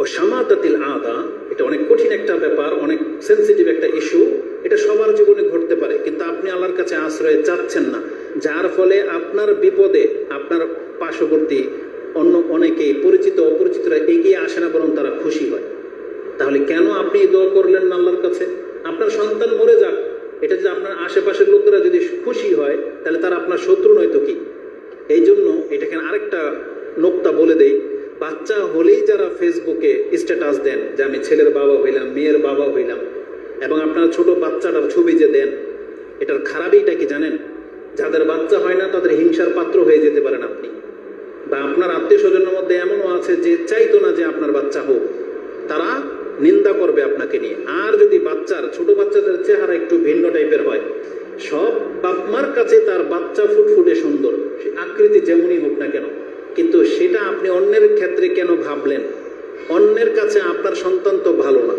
ও সামাতাতিল আদা, এটা অনেক কঠিন একটা ব্যাপার, অনেক সেন্সিটিভ একটা ইস্যু এটা সবার জীবনে ঘটতে পারে, কিন্তু আপনি আল্লাহর কাছে আশ্রয় চাচ্ছেন না। যার ফলে আপনার বিপদে, আপনার পার্শ্ববর্তী অন্য অনেকেই পরিচিত, অপরিচিতরা এগিয়ে আসে না বরং তারা খুশি হয়। তাহলে কেন আপনি দোয়া করলেন না আল্লাহর কাছে? আপনার সন্তান মরে যাক। এটা যদি আপনার আশেপাশের লোকেরা যদি খুশি হয়, তাহলে তারা আপনার শত্রু নয়তো কি? এই জন্য এটাকে আরেকটা নোক্তা বলে দেই। বাচ্চা হলেই যারা ফেসবুকে স্ট্যাটাস দেন, যে আমি ছেলের বাবা হইলাম, মেয়ের বাবা হইলাম, এবং আপনার ছোট বাচ্চাটার ছবি যে দেন, এটার খারাপইটা কি জানেন? যাদের বাচ্চা হয় না, তাদের হিংসার পাত্র হয়ে যেতে পারেন আপনি। বা আপনার আত্মীয় স্বজনের মধ্যে এমনও আছে যে চাইতো না যে আপনার বাচ্চা হোক। তারা নিন্দা করবে আপনাকে নিয়ে। আর যদি বাচ্চার, ছোট বাচ্চাদের চেহারা একটু ভিন্ন টাইপের হয়, সব বাপমার কাছে তার বাচ্চা ফুটফুটে সুন্দর। সে আকৃতি যেমনই হোক না কেন কিন্তু সেটা আপনি অন্যের ক্ষেত্রে কেন ভাবলেন? অন্যের কাছে আপনার সন্তান তো ভালো না।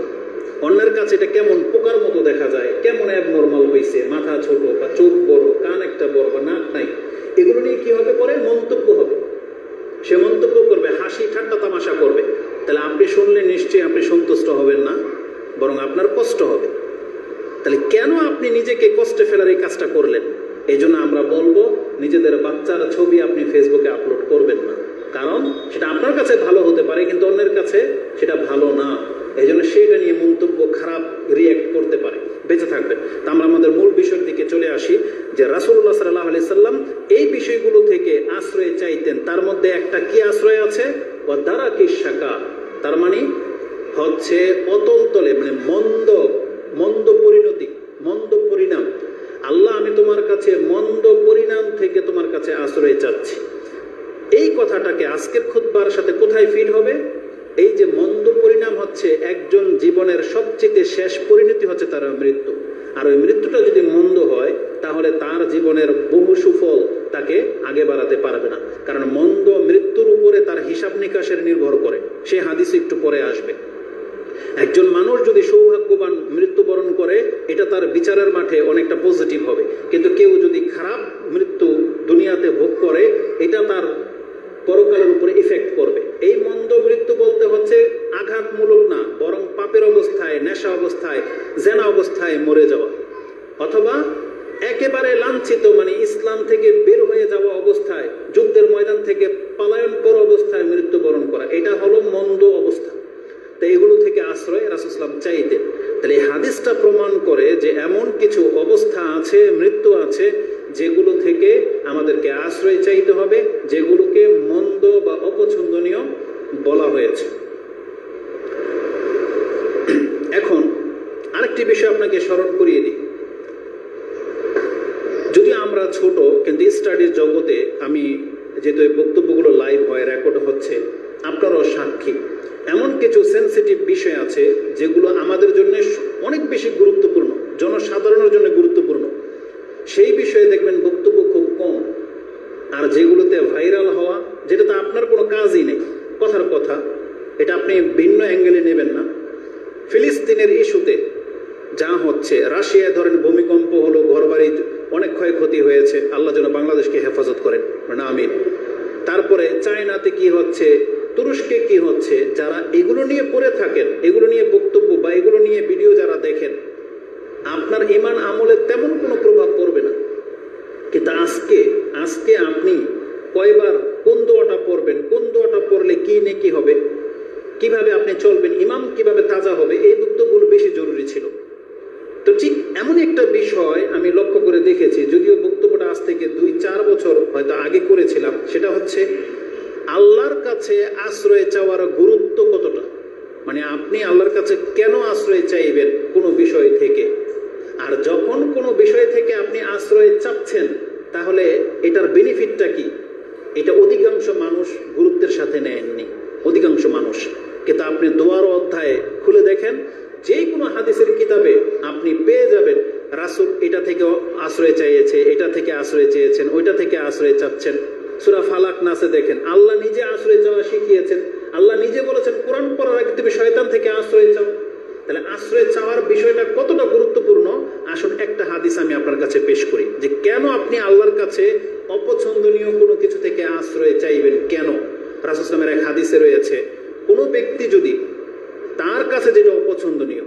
অন্যের কাছে এটা কেমন পোকার মতো দেখা যায়, কেমন অ্যাবনর্মাল হয়েছে মাথা ছোট বা চোখ বড়, কান একটা বড় বা নাক নাই। এগুলো নিয়ে কি হবে পরে? মন্তব্য হবে। সে মন্তব্য করবে, হাসি ঠাট্টা তামাশা করবে। তাহলে আপনি শুনলে নিশ্চয়ই আপনি সন্তুষ্ট হবেন না, বরং আপনার কষ্ট হবে। তাহলে কেন আপনি নিজেকে কষ্টে ফেলার এই কাজটা করলেন? এই জন্য আমরা বলব, নিজেদের বাচ্চার ছবি আপনি ফেসবুকে আপলোড করবেন না। কারণ সেটা আপনার কাছে ভালো হতে পারে, কিন্তু অন্যের কাছে সেটা ভালো না। এই জন্য সেটা নিয়ে মন্তব্য খারাপ রিয়্যাক্ট করতে পারে। বেঁচে থাকবেন। তা আমরা আমাদের মূল বিষয়ের দিকে চলে আসি, যে রাসুল্লাহ সাল্লাহ আলি সাল্লাম এই বিষয়গুলো থেকে আশ্রয় চাইতেন। তার মধ্যে একটা কি আশ্রয় আছে? ও দ্বারা কি শাখা তার মানে হচ্ছে অতল তলে মানে মন্দ পরিণতি মন্দ পরিণাম আল্লাহ আমি তোমার কাছে মন্দ পরিণাম থেকে তোমার কাছে আশ্রয় চাচ্ছি এই কথাটাকে আজকের খুতবার সাথে কোথায় ফিট হবে? এই যে মন্দ পরিণাম হচ্ছে, একজন জীবনের সবচেয়ে শেষ পরিণতি হচ্ছে তার মৃত্যু। আর ওই মৃত্যুটা যদি মন্দ হয়, তাহলে তার জীবনের বহু সুফল তাকে আগে বাড়াতে পারবে না। কারণ মন্দ মৃত্যুর উপরে তার হিসাব নিকাশের নির্ভর করে। সে হাদিস একটু পরে আসবে। একজন মানুষ যদি সৌভাগ্যবান মৃত্যুবরণ করে, এটা তার বিচারের মাঠে অনেকটা পজিটিভ হবে। কিন্তু কেউ যদি খারাপ মৃত্যু দুনিয়াতে ভোগ করে, এটা তার পরকালের উপরে ইফেক্ট করবে। এই মন্দ মৃত্যু বলতে হচ্ছে আঘাতমূলক না, বরং পাপের অবস্থায়, নেশা অবস্থায়, জেনা অবস্থায় মরে যাওয়া। অথবা একেবারে লাঞ্ছিত মানে ইসলাম থেকে বের হয়ে যাওয়া অবস্থায়, যুদ্ধের ময়দান থেকে পলায়ন পর অবস্থায় মৃত্যুবরণ করা। এটা হলো মন্দ অবস্থা। তো এগুলো থেকে আশ্রয় রাসুসলাম চাইতেন। তাহলে হাদিসটা প্রমাণ করে যে এমন কিছু অবস্থা আছে, মৃত্যু আছে যেগুলো থেকে আমাদেরকে আশ্রয় চাইতে হবে, যেগুলোকে মন্দ বা অপছন্দনীয় বলা হয়েছে। এখন আরেকটি বিষয় আপনাকে স্মরণ করিয়ে দিই। যদি আমরা ছোট, কিন্তু স্টাডির জগতে আমি যেহেতু এই বক্তব্যগুলো লাইভ হয় রেকর্ড হচ্ছে, আপনারাও সাক্ষী। এমন কিছু সেন্সিটিভ বিষয় আছে যেগুলো আমাদের জন্য অনেক বেশি গুরুত্বপূর্ণ, জনসাধারণের জন্য গুরুত্বপূর্ণ। সেই বিষয়ে দেখবেন বক্তব্য খুব কম। আর যেগুলোতে ভাইরাল হওয়া, যেটাতে আপনার কোনো কাজই নেই, কথার কথা, এটা আপনি ভিন্ন অ্যাঙ্গেলে নেবেন না। ফিলিস্তিনের ইস্যুতে যা হচ্ছে, রাশিয়ায় ধরেন ভূমিকম্প হলো, ঘরবাড়ি অনেক ক্ষয়ক্ষতি হয়েছে, আল্লাহ যেন বাংলাদেশকে হেফাজত করেন না আমিন। তারপরে চায়নাতে কি হচ্ছে, তুরস্কে কি হচ্ছে, যারা এগুলো নিয়ে পড়ে থাকেন, এগুলো নিয়ে বক্তব্য বা এগুলো নিয়ে ভিডিও যারা দেখেন আপনার ইমান আমলে তেমন কোনো প্রভাব পড়বে না। কিন্তু আজকে আজকে আপনি কয়বার কোন দোয়াটা পড়বেন, কোন দোয়াটা পড়লে কি নেকি হবে, কীভাবে আপনি চলবেন ইমাম কীভাবে তাজা হবে, এই বক্তব্যগুলো বেশি জরুরি ছিল। তো ঠিক এমন একটা বিষয় আমি লক্ষ্য করে দেখেছি, যদিও বক্তব্যটা আজ থেকে দুই, চার বছর হয়তো আগে করেছিলাম, সেটা হচ্ছে আল্লাহর কাছে আশ্রয় চাওয়ার গুরুত্ব কতটা? মানে আপনি আল্লাহর কাছে কেন আশ্রয় চাইবেন কোনো বিষয় থেকে? আর যখন কোনো বিষয় থেকে আপনি আশ্রয় চাচ্ছেন, তাহলে এটার বেনিফিটটা কি? এটা অধিকাংশ মানুষ গুরুত্বের সাথে নেননি। অধিকাংশ মানুষ। কিন্তু আপনি দোয়ার অধ্যায়ে খুলে দেখেন যে কোনো হাদিসের কিতাবে আপনি পেয়ে যাবেন, রাসুল এটা থেকে আশ্রয় চাইছে, এটা থেকে আশ্রয় চেয়েছেন, ওইটা থেকে আশ্রয় চাচ্ছেন। সুরা ফালাক নাসে দেখেন, আল্লাহ নিজে আশ্রয় চাওয়া শিখিয়েছেন। আল্লাহ নিজে বলেছেন, কোরআন পড়ার আগে তুমি শয়তান থেকে আশ্রয় চাও। তাহলে আশ্রয় চাওয়ার বিষয়টা কতটা গুরুত্বপূর্ণ? আসুন একটা হাদিস আমি আপনার কাছে পেশ করি যে কেন আপনি আল্লাহর কাছে অপছন্দনীয় কোনো কিছু থেকে আশ্রয় চাইবেন? কেন? রাসুসলামের এক হাদিসে রয়েছে, কোনো ব্যক্তি যদি তার কাছে যেটা অপছন্দনীয়,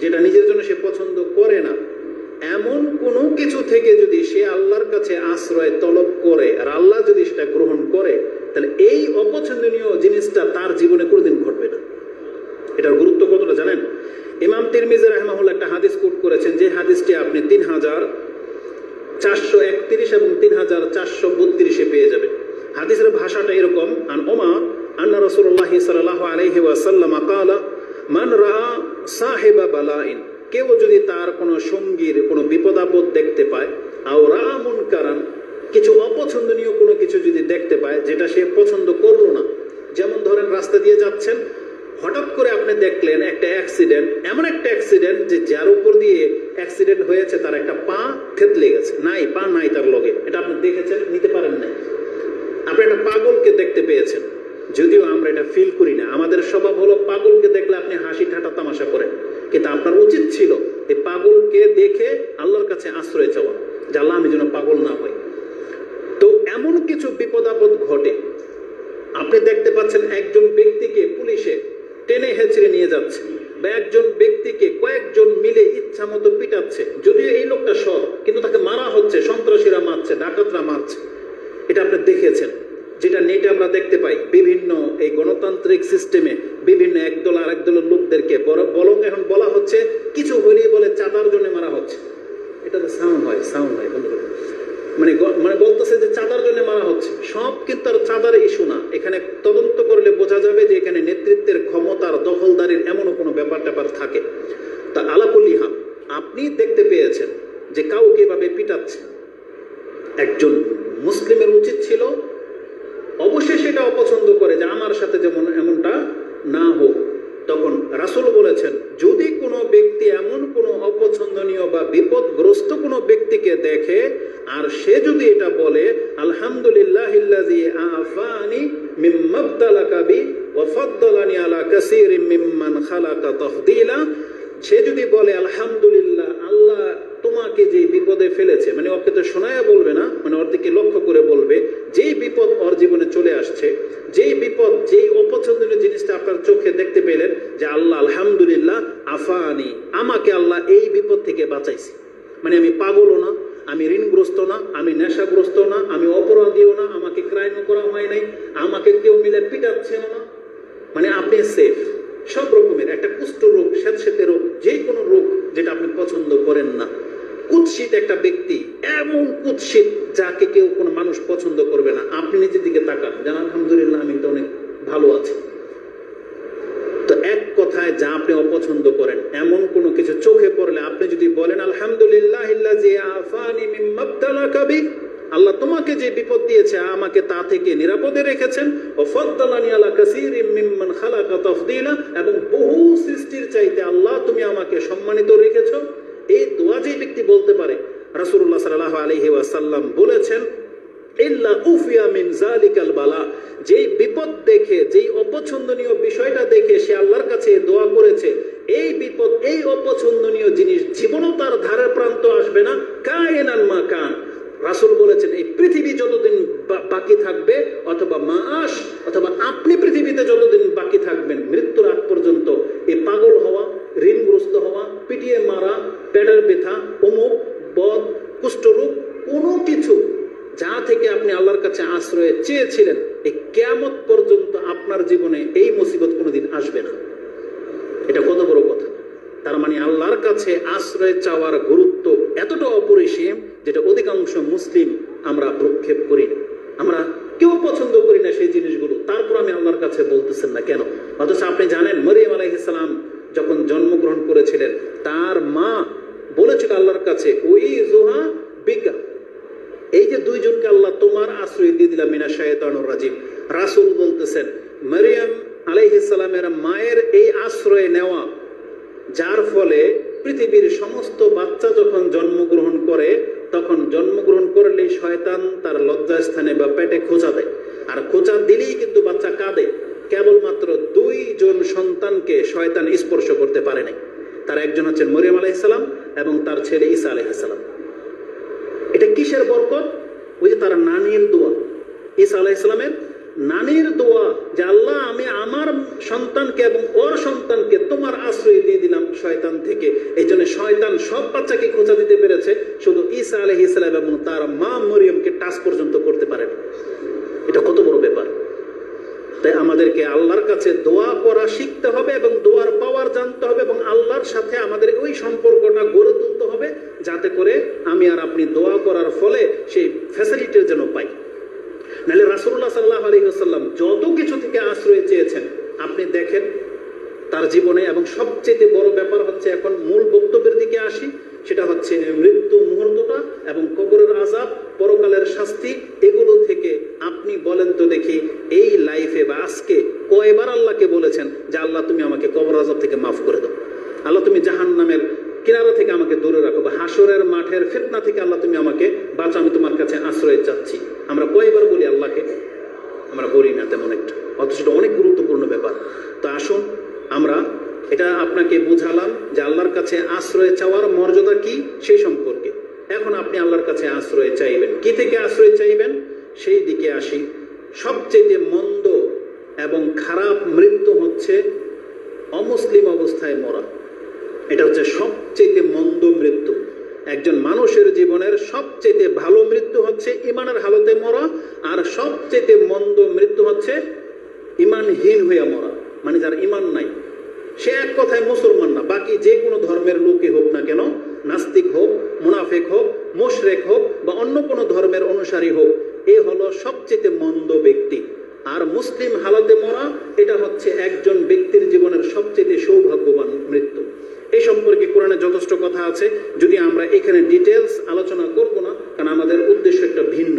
যেটা নিজের জন্য সে পছন্দ করে না, এমন কোনো কিছু থেকে যদি সে আল্লাহর কাছে আশ্রয় তলব করে আর আল্লাহ যদি সেটা গ্রহণ করে, তাহলে এই অপছন্দনীয় জিনিসটা তার জীবনে কোনোদিন ঘটবে না। এটার গুরুত্ব কতটা জানেন? ইমাম তিরমিজ রাহমাহুল্লাহ একটা হাদিস কোট করেছেন, যে হাদিসটি আপনি তিন হাজার চারশো একত্রিশ এবং তিন হাজার চারশো বত্রিশে পেয়ে যাবেন। হাদিসের ভাষাটা এরকম, আন ওমা আন্না রসুল্লাহ সাল্লাহ আলহি ওয়াসাল্লাম কালা, মান রা সাহেবা বালাইন কেউ যদি তার কোনো সঙ্গীর কোনো বিপদাপদ দেখতে পায়, আও রামুন কারণ কিছু অপছন্দনীয় কোনো কিছু যদি দেখতে পায়, যেটা সে পছন্দ করল না। যেমন ধরেন রাস্তা দিয়ে যাচ্ছেন হঠাৎ করে আপনি দেখলেন একটা অ্যাক্সিডেন্ট এমন একটা অ্যাক্সিডেন্ট যে যার উপর দিয়ে অ্যাক্সিডেন্ট হয়েছে, তার একটা পা থেতলে গেছে নাই, পা নাই তার লগে। এটা আপনি দেখেছেন? নিতে পারেন নাই। আপনি একটা পাগলকে দেখতে পেয়েছেন। যদিও আমরা এটা ফিল করি না। আমাদের স্বভাব হলো পাগলকে দেখলে আপনি হাসি ঠাটা তামাশা করেন। কিন্তু আপনার উচিত ছিল এই পাগলকে দেখে আল্লাহর কাছে আশ্রয় চাওয়া, যে আল্লাহ আমি যেন পাগল না হই। তো এমন কিছু বিপদ আপদ ঘটে। আপনি দেখতে পাচ্ছেন একজন ব্যক্তিকে পুলিশে টেনে হেঁচড়ে নিয়ে যাচ্ছে বা একজন ব্যক্তিকে কয়েকজন মিলে ইচ্ছা মতো পিটাচ্ছে। যদিও এই লোকটা সৎ, কিন্তু তাকে মারা হচ্ছে, সন্ত্রাসীরা মারছে, ডাকাতরা মারছে। এটা আপনি দেখেছেন। যেটা নেটে আমরা দেখতে পাই, বিভিন্ন এই গণতান্ত্রিক সিস্টেমে বিভিন্ন একদল আর একদলের লোকদেরকে বলং এখন বলা হচ্ছে, কিছু হলেই বলে চাঁদার জন্য মারা হচ্ছে। এটা তো সাউন্ড হয় সাউন্ড হয়। মানে মানে বলতেছে যে চাঁদার জন্য মারা হচ্ছে। সব কিন্তু আর চাঁদার ইস্যু না। এখানে তদন্ত করলে বোঝা যাবে যে এখানে নেতৃত্বের ক্ষমতার দখলদারির এমনও কোনো ব্যাপার ট্যাপার থাকে। তা আলাকুল্লি হাম আপনি দেখতে পেয়েছেন যে কাউকে এভাবে পিটাচ্ছে। একজন মুসলিমের উচিত ছিল। অবশ্যই সেটা অপছন্দ করে যে আমার সাথে যেমন এমনটা না হোক। তখন রাসূল বলেছেন, যদি কোনো ব্যক্তি এমন কোনো অপছন্দনীয় বা বিপদগ্রস্ত কোনো ব্যক্তিকে দেখে আর সে যদি এটা বলে আলহামদুলিল্লাহ আফানি মিম্মাবতালাকা বি ওয়া ফাদ্দালানি আলা কাসীরিম মিম্মান খালাকা তাফদীলা। সে যদি বলে, আলহামদুলিল্লাহ, আল্লাহ তোমাকে যে বিপদে ফেলেছে মানে ওকে তো শোনায় বলবে না মানে ওর দিকে লক্ষ্য করে বলবে, যেই বিপদ ওর জীবনে চলে আসছে, যেই বিপদ, যেই অপছন্দনীয় জিনিসটা আপনার চোখে দেখতে পেলেন, যে আল্লাহ, আলহামদুলিল্লাহ আফানি আমাকে আল্লাহ এই বিপদ থেকে বাঁচাইছে। মানে আমি পাগলও না আমি ঋণগ্রস্ত না, আমি নেশাগ্রস্ত না, আমি অপরাধীও না, আমাকে ক্রাইমও করা হয় নাই, আমাকে কেউ মিলে পিটাচ্ছেও না। মানে আপনি সেফ সব রকমের একটা কুষ্ঠ রোগ স্যাঁতস্যাঁতে রোগ যে কোনো রোগ যেটা আপনি পছন্দ করেন না কুৎসিত একটা ব্যক্তি এমন কুৎসিত যাকে কেউ কোনো মানুষ পছন্দ করবে না আপনি নিজের দিকে তাকান জান আলহামদুলিল্লাহ আমি তো অনেক ভালো আছি তো এক কথায় যা আপনি অপছন্দ করেন এমন কোনো কিছু চোখে পড়লে আপনি যদি বলেন আলহামদুলিল্লাহ ইল্লাজি আফানি মিম্মাবতালাকা বি আল্লাহ তোমাকে যে বিপদ দিয়েছে, আমাকে তা থেকে নিরাপদে রেখেছেন। ও ফদ্দালানি আলা কাসীরিম মিম্মান খালাকা তাফদীলা। এবং বহু সৃষ্টির চাইতে আল্লাহ তুমি আমাকে সম্মানিত রেখেছ। এই দোয়া যে ব্যক্তি বলতে পারে, রাসূলুল্লাহ সাল্লাল্লাহু আলাইহি ওয়াসাল্লাম বলেছেন, ইল্লা উফিয়া মিন জালিকাল বালা। যেই বিপদ দেখে, যেই অপছন্দনীয় বিষয়টা দেখে সে আল্লাহর কাছে দোয়া করেছে, এই বিপদ, এই অপছন্দনীয় জিনিস জীবনও তার ধারের প্রান্ত আসবে না। কায়নান মা কান। রাসূল বলেছেন, এই পৃথিবী যতদিন বাকি থাকবে, অথবা মাস অথবা আপনি পৃথিবীতে যতদিন বাকি থাকবেন, মৃত্যুর আগ পর্যন্ত এই পাগল হওয়া, ঋণগ্রস্ত হওয়া, পিটিয়ে মারা, পেটের ব্যথা, অমুক, বদ কুষ্ঠরূপ কোনো কিছু যা থেকে আপনি আল্লাহর কাছে আশ্রয় চেয়েছিলেন এই কেয়ামত পর্যন্ত আপনার জীবনে এই মুসিবত কোনোদিন আসবে না। এটা কত বড় কথা। তার মানে আল্লাহর কাছে আশ্রয় চাওয়ার গুরুত্ব এতটা অপরিসীম যেটা অধিকাংশ মুসলিম আমরা প্রক্ষেপ করি না। আমরা কেউ পছন্দ করি না সেই জিনিসগুলো। তারপর আমি আল্লাহর কাছে বলতেছেন না কেন? অথচ আপনি জানেন, মরিয়াম আলাইহিসালাম যখন জন্মগ্রহণ করেছিলেন, তার মা বলেছিল আল্লাহর কাছে, ওই জোহা বিজ্ঞা এই যে দুইজনকে আল্লাহ তোমার আশ্রয় দিয়ে দিলাম মিনা শায়তানুর রাজিম। রাসুল বলতেছেন, মারিয়াম আলাইহিসসালামের মায়ের এই আশ্রয় নেওয়া, যার ফলে পৃথিবীর সমস্ত বাচ্চা যখন জন্মগ্রহণ করে তখন জন্মগ্রহণ করলে শয়তান তার লজ্জাস্থানে বা পেটে খোঁচা দেয়। আর খোঁচা দিলেই কিন্তু বাচ্চা কাঁদে। কেবলমাত্র দুইজন সন্তানকে শয়তান স্পর্শ করতে পারে নাই। তার একজন হচ্ছেন মরিয়াম আলাইসালাম এবং তার ছেলে ঈসা আলাইসালাম এটা কিসের বরকত? ওই যে তার নানির দোয়া। ঈসা আলাহ ইসলামের নানির দোয়া যে, আল্লাহ, আমি আমার সন্তানকে এবং ওর সন্তানকে তোমার আশ্রয় দিয়ে দিলাম শয়তান থেকে। এই জন্য শয়তান সব বাচ্চাকে খোঁচা দিতে পেরেছে। শুধু ঈসা আলহ ইসলাম এবং তার মা মরিয়মকে টাচ পর্যন্ত করতে পারেন এটা কত বড় ব্যাপার। তাই আমাদেরকে আল্লাহর কাছে দোয়া করা শিখতে হবে এবং দোয়ার পাওয়ার জানতে হবে এবং আল্লাহর সাথে আমাদের ওই সম্পর্কটা গড়ে তুলতে হবে। যাতে করে আমি আর আপনি দোয়া করার ফলে সেই ফ্যাসিলিটি যেন পাই। নাহলে রাসুল্লাহ সাল্লাহ আলী আসাল্লাম যত কিছু থেকে আশ্রয় চেয়েছেন, আপনি দেখেন তার জীবনে এবং সবচেয়ে বড় ব্যাপার হচ্ছে এখন মূল বক্তব্যের দিকে আসি, সেটা হচ্ছে মৃত্যু মুহূর্তটা এবং কবরের আজাব পরকালের শাস্তি, এগুলো থেকে আপনি বলেন তো দেখি এই লাইফে বা আজকে কয়বার আল্লাহকে বলেছেন যে, আল্লাহ, তুমি আমাকে কবর আজাব থেকে মাফ করে দাও। আল্লাহ, তুমি জাহান নামের কিনারা থেকে আমাকে দূরে রাখো বা হাসরের মাঠের ফেতনা থেকে আল্লাহ তুমি আমাকে বাঁচো আমি তোমার কাছে আশ্রয় চাচ্ছি। আমরা কয়বার বলি আল্লাহকে? আমরা বলি না তেমন একটা। অথচ এটা অনেক গুরুত্বপূর্ণ ব্যাপার। তো আসুন, আমরা এটা আপনাকে বুঝালাম যে আল্লাহর কাছে আশ্রয় চাওয়ার মর্যাদা কি? সেই সম্পর্কে। এখন আপনি আল্লাহর কাছে আশ্রয় চাইবেন। কি থেকে আশ্রয় চাইবেন? সেই দিকে আসি। সবচেয়ে মন্দ এবং খারাপ মৃত্যু হচ্ছে অমুসলিম অবস্থায় মরা। এটা হচ্ছে সবচেয়ে মন্দ মৃত্যু। একজন মানুষের জীবনের সবচেয়ে ভালো মৃত্যু হচ্ছে ইমানের হালতে মরা, আর সবচেয়ে মন্দ মৃত্যু হচ্ছে ইমানহীন হইয়া মরা মানে যার ইমান নাই। সে এক কথায় মুসলমান না, বাকি যে কোনো ধর্মের লোকই হোক না কেন, নাস্তিক হোক, মুনাফেক হোক, মোশরেক হোক, বা অন্য কোনো ধর্মের অনুসারী হোক, এ হলো সবচেয়ে মন্দ ব্যক্তি। আর মুসলিম হালতে মরা, এটা হচ্ছে একজন ব্যক্তির জীবনের সবচেয়ে সৌভাগ্যবান মৃত্যু এই সম্পর্কে কোরআনে যথেষ্ট কথা আছে, যদি আমরা এখানে ডিটেলস আলোচনা করব না, কারণ আমাদের উদ্দেশ্য একটা ভিন্ন।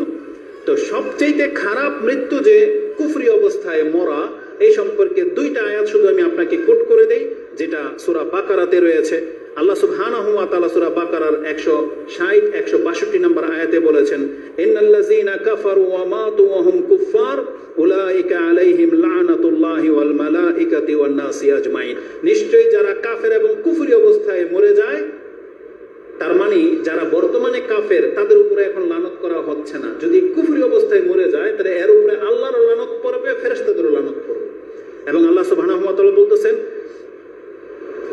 তো সবচেয়ে খারাপ মৃত্যু যে কুফরি অবস্থায় মরা, এই সম্পর্কে দুইটা আয়াত শুধু আমি আপনাকে কোট করে দেই, যেটা সুরা বাকারাতে রয়েছে। আল্লাহ সুবহানাহু ওয়া তাআলা সূরা বাকারার 160 162 নম্বর আয়াতে বলেছেন ইন্নাল্লাযীনা কাফারু ওয়া মাতু ওয়া হুম কুফফার, উলাইকা আলাইহিম লানাতুল্লাহি ওয়াল মালাইকাতি ওয়ান নাসি আজমাইন নিশ্চয়ই যারা কাফের এবং কুফরি অবস্থায় মরে যায় তার মানে যারা বর্তমানে কাফের তাদের উপরে এখন লানত করা হচ্ছে না যদি কুফরি অবস্থায় মরে যায় তাহলে এর উপরে আল্লাহর লানত পড়বে ফেরেশতাদেরও লানত পড়বে এবং আল্লাহ সুবহানাহু ওয়া তাআলা বলতেছেন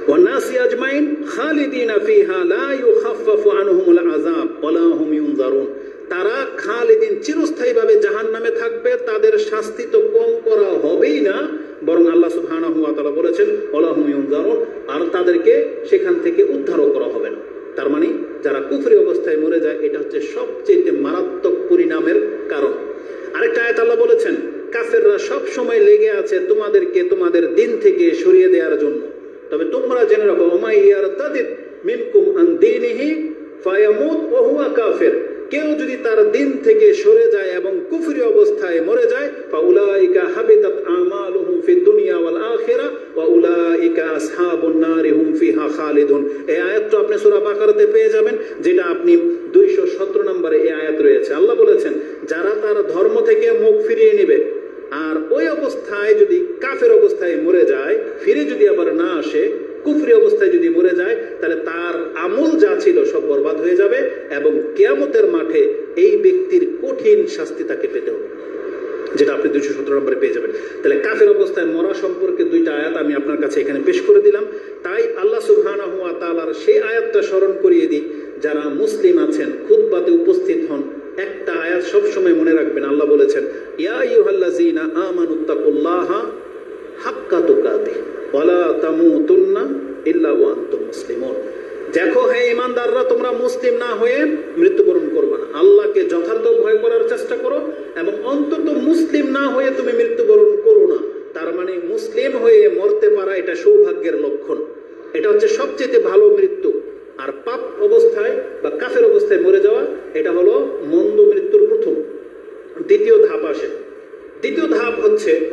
والناس أجمعين خالدين فيها لا يخفف عنهم العذاب ولا هم ينظرون তারা খালিদিন চিরস্থায়ীভাবে জাহান নামে থাকবে তাদের শাস্তি তো কম করা হবেই না বরং আল্লাহ সুবহানাহু ওয়া তাআলা বলেছেন ওলা হুম ইউনজারুন আর তাদেরকে সেখান থেকে উদ্ধারও করা হবে না। তার মানে যারা কুফরি অবস্থায় মরে যায়, এটা হচ্ছে সবচেয়ে মারাত্মক পরিণামের কারণ। আরেকটা আয়াত আল্লাহ বলেছেন, কাফেররা সব সময় লেগে আছে তোমাদেরকে তোমাদের দিন থেকে সরিয়ে দেওয়ার জন্য। তবে তোমরা জেনে রাখো ওমাইয়ার তাদিদ মিনকুম আন দীনিহি ফায়ামুত ওয়া হুয়া কাফির কেউ যদি তার দিন থেকে সরে যায় এবং কুফরি অবস্থায় মরে যায় বা ফাউলাইকা হাবিতাত আমালুহুম ফিদ দুনিয়া ওয়াল আখিরা, ওয়া উলাইকা আসহাবুন নারি হুম ফিহা খালিদুন। এই আয়াতটা আপনি সূরা বাকারাতে পেয়ে যাবেন, যেটা আপনি 217 নম্বরে এই আয়াত রয়েছে। আল্লাহ বলেছেন, যারা তার ধর্ম থেকে মুখ ফিরিয়ে নেবে, আর ওই অবস্থায় যদি কাফের অবস্থায় মরে যায়, ফিরে যদি আবার না আসে কুফরি অবস্থায় যদি মরে যায়, তাহলে তার আমল যা ছিল সব বরবাদ হয়ে যাবে এবং কেয়ামতের মাঠে এই ব্যক্তির কঠিন শাস্তি তাকে পেতে হবে। যেটা আপনি দুইশো সতেরো নম্বরে পেয়ে যাবেন। তাহলে কাফের অবস্থায় মরা সম্পর্কে দুইটা আয়াত আমি আপনার কাছে এখানে পেশ করে দিলাম। তাই আল্লাহ সুবহানাহু ওয়া তাআলার সেই আয়াতটা স্মরণ করিয়ে দিই যারা মুসলিম আছেন, খুতবাতে উপস্থিত হন, একটা আয়াত সবসময় মনে রাখবেন। আল্লাহ বলেছেন, ইয়া আইয়ুহাল্লাযীনা আমানুত্তাকুল্লাহা হাক্কা তুকাতি ওয়ালা হে ইমানদাররা, তোমরা মুসলিম না হয়ে মৃত্যুবরণ করবে না। আল্লাহকে যথার্থ ভয় করার চেষ্টা করো এবং অন্তত মুসলিম না হয়ে তুমি মৃত্যুবরণ করো না। তার মানে মুসলিম হয়ে মরতে পারা এটা সৌভাগ্যের লক্ষণ। এটা হচ্ছে সবচেয়ে ভালো মৃত্যু। আর পাপ অবস্থায় বা কাফের অবস্থায় মরে যাওয়া, এটা হলো মন্দ মৃত্যুর প্রথম। দ্বিতীয় ধাপ আসে। দ্বিতীয় ধাপ হচ্ছে